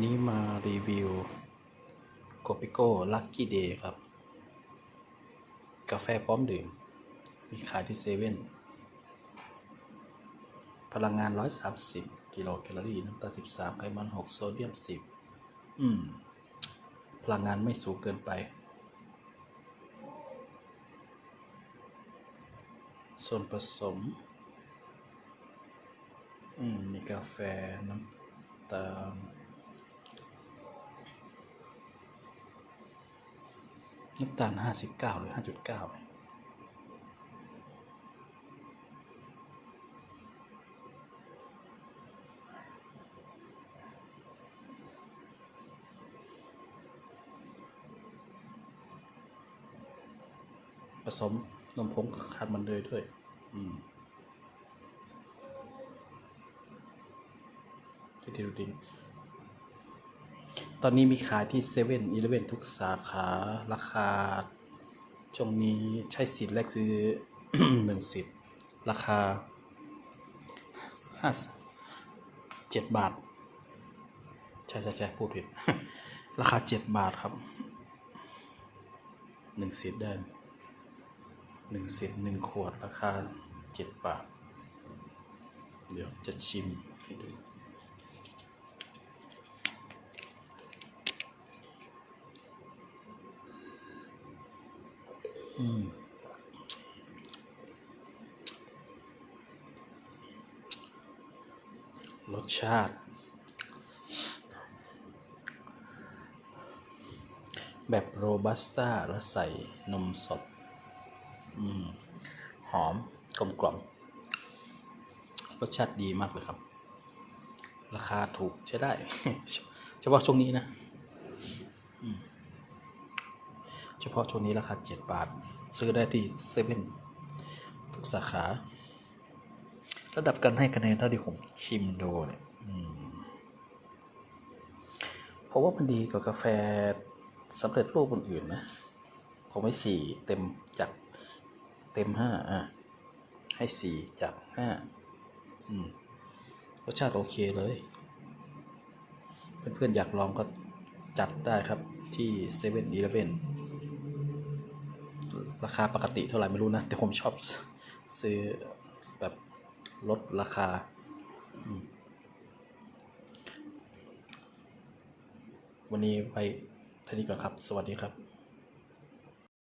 นี้มารีวิวโกปิโก้ลัคกี้เดย์ครับ กาแฟพร้อมดื่ม มีขายที่เซเว่นพลังงาน 130 กิโลแคลอรี่ น้ำตาล 13 ไขมัน 6 โซเดียม 10 อืม พลังงานไม่สูงเกินไป ส่วนผสม อืม มีกาแฟ น้ำตาล น้ำตาล59หรือ5.9ผสมนมผงกับขาดมันเลยด้วย อืมที่ดิวดิง ตอนนี้มีขายที่เซเว่นอีเลเวนทุกสาขาราคาช่วงนี้ใช้สิทธิ์แรกซื้อหนึ่งสิทธิ์ราคาห้าเจ็ดบาท ใช่ใช่ใช่พูดผิด ราคาเจ็ดบาทครับหนึ่งสิทธิ์ได้หนึ่งสิทธิ์หนึ่งขวดราคาเจ็ดบาท เดี๋ยวจะชิมให้ดู รสชาติ แบบโรบัสต้าแล้วใส่นมสดอืมหอมกลมกล่อมรสชาติดีมากเลยครับ ราคาถูกใช้ได้ เฉพาะช่วงนี้นะ เฉพาะช่วงนี้ราคาเจ็ดบาท ซื้อได้ที่เซเว่นทุกสาขา ระดับการให้คะแนนเท่าที่ผมชิมดูเนี่ยอืมเพราะว่ามันดีกว่ากาแฟสำเร็จรูปคนอื่นนะ ผมให้สี่เต็มจากเต็มห้าอะ ให้สี่จากห้ารสชาติโอเคเลย เพื่อนๆอยากลองก็จัดได้ครับที่เซเว่นอีเลฟเว่น ราคาปกติเท่าไหร่ไม่รู้นะ แต่ผมชอบซื้อแบบลดราคา วันนี้ไปเท่านี้ก่อนครับ สวัสดีครับ